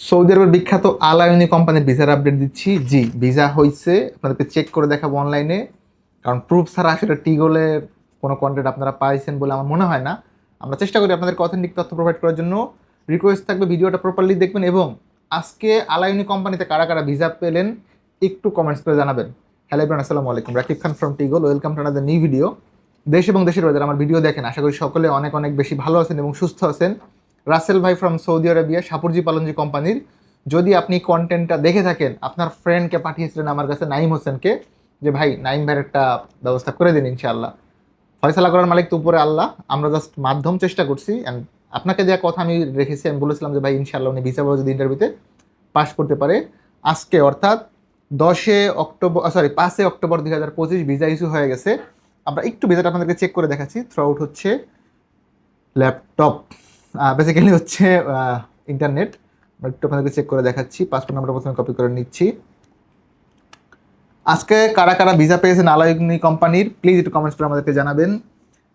Saudi আরবের বিখ্যাত আলায়নি কোম্পানির ভিসার আপডেট দিচ্ছি। জি, ভিসা হয়েছে আপনাদেরকে চেক করে দেখাবো অনলাইনে কারণ প্রুফ ছাড়া আসলে টিগোলের কোনো কন্টেন্ট আপনারা পাইছেন বলে আমার মনে হয় না। আমরা চেষ্টা করি আপনাদেরকে অথেন্টিক তথ্য প্রোভাইড করার জন্য। রিকোয়েস্ট থাকবে ভিডিওটা প্রপারলি দেখবেন এবং আজকে আলায়নি কোম্পানিতে কারা কারা ভিসা পেলেন একটু কমেন্টস করে জানাবেন। হ্যালো ইব্রান আসসালামু আলাইকুম। Rakib Khan from টিগোল welcome to another new video দেশ এবং দেশের বাজার আমার ভিডিও দেখেন। আশা করি সকলে অনেক অনেক বেশি ভালো আছেন এবং সুস্থ আছেন। রাসেল ভাই from Saudi Arabia, Shapoorji Pallonji কোম্পানির। যদি আপনি কন্টেন্টটা দেখে থাকেন, আপনার ফ্রেন্ডকে পাঠিয়েছিলেন আমার কাছে নাইম হোসেনকে, যে ভাই নাইম ভাইয়ের একটা ব্যবস্থা করে দিন ইনশাআল্লাহ। ফয়সালা করার মালিক তো উপরে আল্লাহ, আমরা জাস্ট মাধ্যম চেষ্টা করছি অ্যান্ড আপনাকে দেওয়া কথা আমি রেখেছি, আমি বলেছিলাম যে ভাই, ইনশাআল্লাহ উনি ভিসা যদি ইন্টারভিউতে পাশ করতে পারে। আজকে অর্থাৎ দশে অক্টোবর সরি পাঁচে অক্টোবর দুই হাজার পঁচিশ ভিসা ইস্যু হয়ে গেছে। আমরা একটু ভিসাটা আপনাদেরকে চেক করে দেখাচ্ছি। থ্রু আউট হচ্ছে ল্যাপটপ বেসিক্যালি হচ্ছে ইন্টারনেট একটু আপনাদেরকে চেক করে দেখাচ্ছি পাসপোর্ট নাম্বার প্রথমে কপি করে নিচ্ছি। আজকে কারা কারা ভিসা পেয়েছেন আলাইগনি কোম্পানির প্লিজ একটু কমেন্টস করে আমাদেরকে জানাবেন।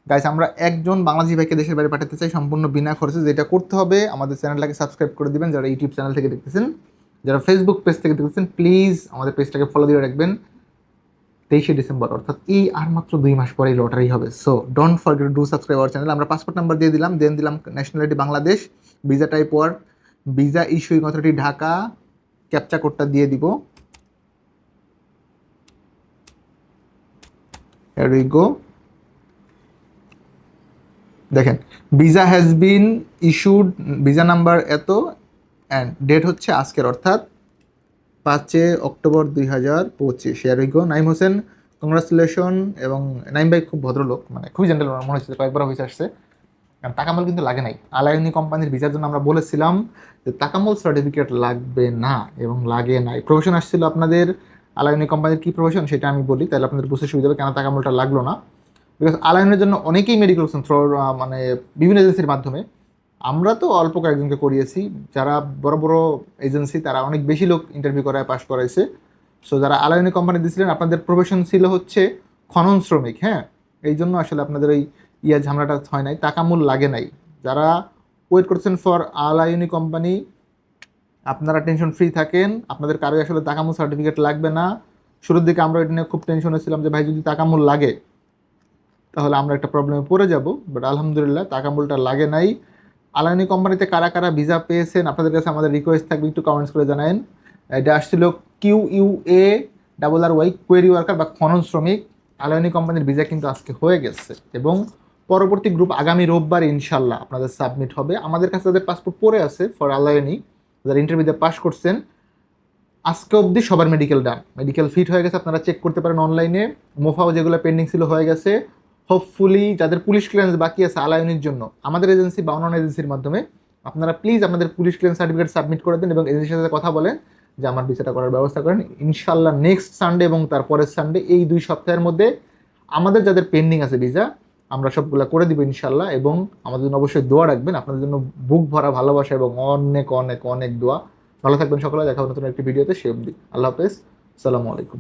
গাইস আমরা একজন বাংলাদেশি ভাইকে দেশের বাইরে পাঠাতে চাই, সম্পূর্ণ বিনা খরচে, যেটা করতে হবে, আমাদের চ্যানেলটাকে সাবস্ক্রাইব করে দিবেন, যারা ইউটিউব চ্যানেল থেকে দেখতেছেন, যারা ফেসবুক পেজ থেকে দেখতেছেন প্লিজ আমাদের পেজটাকে ফলো দিয়ে রাখবেন। তেইশে ডিসেম্বর, অর্থাৎ এই আর মাত্র দুই মাস পরেই লটারি হবে। So don't forget do subscribe our channel আমরা পাসপোর্ট নাম্বার দিয়ে দিলাম দেন দিলাম nationality Bangladesh visa type word visa issuing authority Dhaka captcha কোডটা দিয়ে দিব। Go. দেখেন visa has been issued visa number এত অ্যান্ড ডেট হচ্ছে আজকের, অর্থাৎ পাঁচে অক্টোবর দুই হাজার পঁচিশ year Wego Naim Hossain congratulation এবং নাইম ভাই খুব ভদ্রলোক মানে খুবই জেন্টাল মনে হচ্ছে কয়েকবার হয়েছে আসছে। কারণ টাকামল কিন্তু লাগে নাই। আলায়নি কোম্পানির ভিসার জন্য আমরা বলেছিলাম যে টাকামল সার্টিফিকেট লাগবে না এবং লাগে নাই। প্রফেশন আসছিল আপনাদের আলায়নি কোম্পানির কী প্রফেশন সেটা আমি বলি, তাহলে আপনাদের বুঝতে সুবিধা হবে কেন টাকামলটা লাগল না। বিকজ আলায়নের জন্য অনেকেই মেডিকেল মানে বিভিন্ন এজেন্সির মাধ্যমে আমরা তো অল্প কয়েকজনকে করিয়েছি। যারা বড় বড় এজেন্সি তারা অনেক বেশি লোক ইন্টারভিউ করায় পাশ করাইছে। সো যারা আলায়নি কোম্পানি দিয়েছিলেন আপনাদের প্রফেশন ছিল হচ্ছে খনন শ্রমিক হ্যাঁ? এই জন্য আসলে আপনাদের ওই ইয়া ঝামেলাটা হয় নাই টাকামূল লাগে নাই। যারা ওয়েট করছেন ফর আলায়নি কোম্পানি আপনারা টেনশন ফ্রি থাকেন। আপনাদের কারোই আসলে টাকামূল সার্টিফিকেট লাগবে না। শুরুর দিকে আমরা এটা নিয়ে খুব টেনশনে ছিলাম যে, ভাই, যদি টাকামূল লাগে, তাহলে আমরা একটা প্রবলেমে পড়ে যাব। বাট আলহামদুলিল্লাহ টাকামূলটা লাগে নাই। আলায়নি কোম্পানিতে কারা কারা ভিসা পেয়েছেন, আপনাদের কাছে আমাদের রিকোয়েস্ট থাকবে, একটু কমেন্টস করে জানায়েন। এটা আসছিল Q U A double R Y query worker বা খনন শ্রমিক। আলায়নি কোম্পানির ভিসা কিন্তু আজকে হয়ে গেছে এবং পরবর্তী গ্রুপ আগামী রোববার ইনশাল্লাহ আপনাদের সাবমিট হবে। আমাদের কাছে তাদের পাসপোর্ট পড়ে আছে ফর আলায়নি যারা ইন্টারভিউতে পাস করছেন, আজকে অবধি সবার মেডিকেল ডান মেডিকেল ফিট হয়ে গেছে, আপনারা চেক করতে পারেন অনলাইনে মোফাও যেগুলো পেন্ডিং ছিল হয়ে গেছে। হোপফুলি যাদের পুলিশ ক্লিয়ারেন্স বাকি আছে আলায়নের জন্য, আমাদের এজেন্সি বা অন্যান্য এজেন্সির মাধ্যমে, আপনারা প্লিজ আপনাদের পুলিশ ক্লিয়ারেন্স সার্টিফিকেট সাবমিট করে দেন এবং এজেন্সির সাথে কথা বলেন যে আমার বিচারটা করার ব্যবস্থা করেন। ইনশাল্লাহ নেক্সট সানডে এবং তারপরের সানডে এই দুই সপ্তাহের মধ্যে আমাদের যাদের পেন্ডিং আছে ভিসা আমরা সবগুলো করে দিব ইনশাল্লাহ এবং আমাদের জন্য অবশ্যই দোয়া রাখবেন। আপনাদের জন্য বুক ভরা ভালোবাসা এবং অনেক অনেক অনেক দোয়া। ভালো থাকবেন সকলে, দেখা নতুন একটি ভিডিওতে সে অবধি। আল্লাহ হাফেজ। সালামু আলাইকুম।